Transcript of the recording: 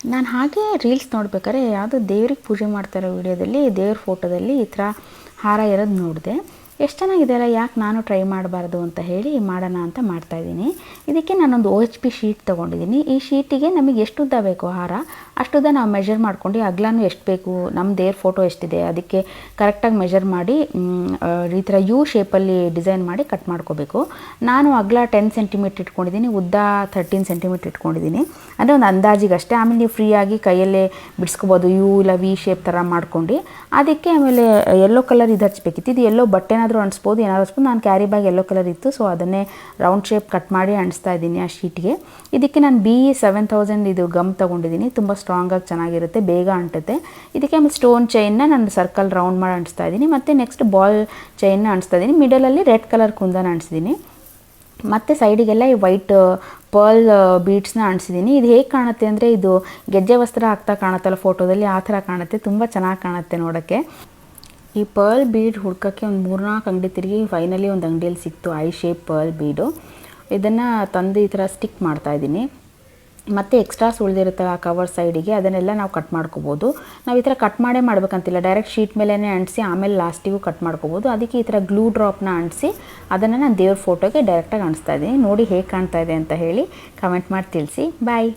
ನಾನು ಹಾಗೆ ರೀಲ್ಸ್ ನೋಡ್ಬೇಕಾದ್ರೆ ಯಾವುದೋ ದೇವ್ರಿಗೆ ಪೂಜೆ ಮಾಡ್ತಾರೋ ವಿಡಿಯೋದಲ್ಲಿ ದೇವ್ರ ಫೋಟೋದಲ್ಲಿ ಈ ಥರ ಹಾರ ಇರೋದು ನೋಡಿದೆ. ಎಷ್ಟು ಚೆನ್ನಾಗಿದೆ ಅಲ್ಲ, ಯಾಕೆ ನಾನು ಟ್ರೈ ಮಾಡಬಾರ್ದು ಅಂತ ಹೇಳಿ ಮಾಡೋಣ ಅಂತ ಮಾಡ್ತಾಯಿದ್ದೀನಿ ಇದಕ್ಕೆ ನಾನೊಂದು ಓ ಎಚ್ ಪಿ ಶೀಟ್ ತೊಗೊಂಡಿದ್ದೀನಿ. ಈ ಶೀಟಿಗೆ ನಮಗೆ ಎಷ್ಟು ಉದ್ದ ಬೇಕು ಹಾರ ಅಷ್ಟುದ್ದ ನಾವು ಮೆಷರ್ ಮಾಡ್ಕೊಂಡು ಅಗ್ಲಾನು ಎಷ್ಟು ಬೇಕು ನಮ್ಮ ದೇವ್ರ ಫೋಟೋ ಎಷ್ಟಿದೆ, ಅದಕ್ಕೆ ಕರೆಕ್ಟಾಗಿ ಮೆಷರ್ ಮಾಡಿ ಈ ಥರ ಯು ಶೇಪಲ್ಲಿ ಡಿಸೈನ್ ಮಾಡಿ ಕಟ್ ಮಾಡ್ಕೋಬೇಕು. ನಾನು ಅಗ್ಲ ಟೆನ್ ಸೆಂಟಿಮೀಟ್ರ್ ಇಟ್ಕೊಂಡಿದ್ದೀನಿ, ಉದ್ದ ಥರ್ಟೀನ್ ಸೆಂಟಿಮೀಟ್ರ್ ಇಟ್ಕೊಂಡಿದ್ದೀನಿ. ಅಂದರೆ ಒಂದು ಅಂದಾಜಿಗೆ ಅಷ್ಟೇ ಆಮೇಲೆ ನೀವು ಫ್ರೀಯಾಗಿ ಕೈಯಲ್ಲೇ ಬಿಡಿಸ್ಕೋಬೋದು ಯು ಇಲ್ಲ ವಿ ಶೇಪ್ ಥರ ಮಾಡ್ಕೊಂಡು. ಅದಕ್ಕೆ ಆಮೇಲೆ ಎಲ್ಲೋ ಕಲರ್ ಇದು ಹಚ್ಚಬೇಕಿತ್ತು ಇದು ಎಲ್ಲೋ ಬಟ್ಟೆನಾದರೂ ಅಂಟಿಸ್ಬೋದು ಏನಾದರೂ ಅಂಟಿಸ್ಬೋದು ನಾನು ಕ್ಯಾರಿ ಬ್ಯಾಗ್ ಎಲ್ಲೋ ಕಲರ್ ಇತ್ತು ಸೊ ಅದನ್ನೇ ರೌಂಡ್ ಶೇಪ್ ಕಟ್ ಮಾಡಿ ಅಂಟಿಸ್ತಾ ಇದ್ದೀನಿ ಆ ಶೀಟ್ಗೆ. ಇದಕ್ಕೆ ನಾನು ಬಿ ಸೆವೆನ್ ತೌಸಂಡ್ ಇದು ಗಮ್ ತೊಗೊಂಡಿದ್ದೀನಿ, ತುಂಬ ಸ್ಟ್ರಾಂಗಾಗಿ ಚೆನ್ನಾಗಿರುತ್ತೆ, ಬೇಗ ಅಂಟುತ್ತೆ. ಇದಕ್ಕೆ ಆಮೇಲೆ ಸ್ಟೋನ್ ಚೈನ್ನ ನಾನು ಸರ್ಕಲ್ ರೌಂಡ್ ಮಾಡಿ ಅಂಟಿಸ್ತಾ ಇದ್ದೀನಿ, ಮತ್ತು ನೆಕ್ಸ್ಟ್ ಬಾಲ್ ಚೈನ್ನ ಅಂಟಿಸ್ತಾ ಇದ್ದೀನಿ ಮಿಡಲಲ್ಲಿ ರೆಡ್ ಕಲರ್ ಕುಂದನ ಅಂಟಿಸಿದ್ದೀನಿ ಮತ್ತು ಸೈಡಿಗೆಲ್ಲ ಈ ವೈಟ್ ಪರ್ಲ್ ಬೀಡ್ಸ್ನ ಅಂಟಿಸಿದ್ದೀನಿ. ಇದು ಹೇಗೆ ಕಾಣುತ್ತೆ ಅಂದರೆ, ಇದು ಗೆಜ್ಜೆ ವಸ್ತ್ರ ಹಾಕ್ತಾ ಕಾಣುತ್ತಲ್ಲ ಫೋಟೋದಲ್ಲಿ ಆ ಥರ ಕಾಣುತ್ತೆ, ತುಂಬ ಚೆನ್ನಾಗಿ ಕಾಣುತ್ತೆ ನೋಡೋಕ್ಕೆ. ಈ ಪರ್ಲ್ ಬೀಡ್ ಹುಡ್ಕೋಕ್ಕೆ ಒಂದು ಮೂರ್ನಾಲ್ಕು ಅಂಗಡಿ ತಿರುಗಿ ಫೈನಲಿ ಒಂದು ಅಂಗಡಿಯಲ್ಲಿ ಸಿಕ್ತು. ಐ ಶೇಪ್ ಪರ್ಲ್ ಬೀಡು ಇದನ್ನು ತಂದು ಈ ಥರ ಸ್ಟಿಕ್ ಮಾಡ್ತಾಯಿದ್ದೀನಿ ಮತ್ತು ಎಕ್ಸ್ಟ್ರಾಸ್ ಉಳಿದಿರುತ್ತಲ್ಲ ಆ ಕವರ್ ಸೈಡಿಗೆ ಅದನ್ನೆಲ್ಲ ನಾವು ಕಟ್ ಮಾಡ್ಕೋಬೋದು. ನಾವು ಈ ಥರ ಕಟ್ ಮಾಡೇ ಮಾಡ್ಬೇಕಂತಿಲ್ಲ. ಡೈರೆಕ್ಟ್ ಶೀಟ್ ಮೇಲೇ ಅಂಟಿಸಿ, ಆಮೇಲೆ ಲಾಸ್ಟಿಗೂ ಕಟ್ ಮಾಡ್ಕೋಬೋದು. ಅದಕ್ಕೆ ಈ ಥರ ಗ್ಲೂ ಡ್ರಾಪ್ನ ಅಂಟಿಸಿ, ಅದನ್ನು ನಾನು ದೇವ್ರ ಫೋಟೋಗೆ ಡೈರೆಕ್ಟಾಗಿ ಅಂಟಿಸ್ತಾ ಇದ್ದೀನಿ. ನೋಡಿ ಹೇಗೆ ಕಾಣ್ತಾ ಇದೆ ಅಂತ ಹೇಳಿ ಕಮೆಂಟ್ ಮಾಡಿ ತಿಳಿಸಿ. ಬಾಯ್